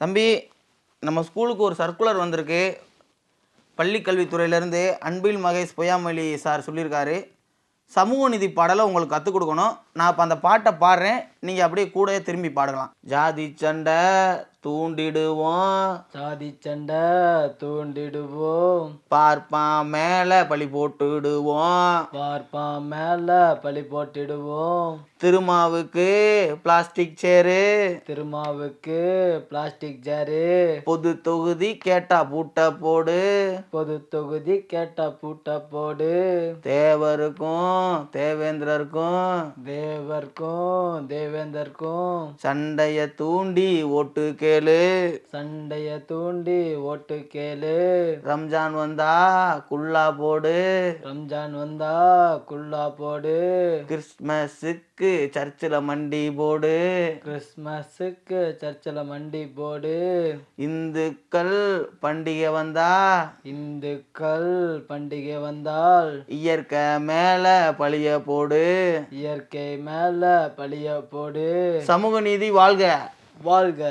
தம்பி நம்ம ஸ்கூலுக்கு ஒரு சர்க்குலர் வந்திருக்கு. பள்ளி கல்வித்துறையிலேருந்து அன்பில் மகேஷ் பொய்யாமொழி சார் சொல்லியிருக்காரு. சமூக நிதி பாடலை உங்களுக்கு கற்றுக் கொடுக்கணும். நான் இப்போ அந்த பாட்டை பாடுறேன். நீங்கள் அப்படியே கூடயே திரும்பி பாடலாம். ஜாதி சண்டை தூண்டிடுவோம். சாதி சண்டை தூண்டிடுவோம். பார்ப்பான் மேலே பழி போட்டுடுவோம். பார்ப்பான் மேல பழி போட்டிடுவோம். திருமாவுக்கு பிளாஸ்டிக் சேரு. திருமாவுக்கு பிளாஸ்டிக் ஜாரு பொது தொகுதி கேட்டா பூட்ட போடு. பொது தொகுதி கேட்டா பூட்ட போடு. தேவருக்கும் தேவேந்திரருக்கும். தேவர்க்கும் தேவேந்தர்க்கும் சண்டைய தூண்டி ஓட்டு கேளு. சண்டைய தூண்டி ஓட்டு கேளு. ரம்ஜான் வந்தா குல்லா போடு. ரம்ஜான் வந்தா குல்லா போடு. கிறிஸ்மஸுக்கு சர்ச்சில் மண்டி போடு. கிறிஸ்மஸுக்கு சர்ச்சில் மண்டி போடு. இந்துக்கள் பண்டிகை வந்தா இந்துக்கள் பண்டிகை வந்தால் இயற்கை மேல பழிய போடு. இயற்கை மேல பழிய போடு. சமூக நீதி வாழ்க. வாழ்க.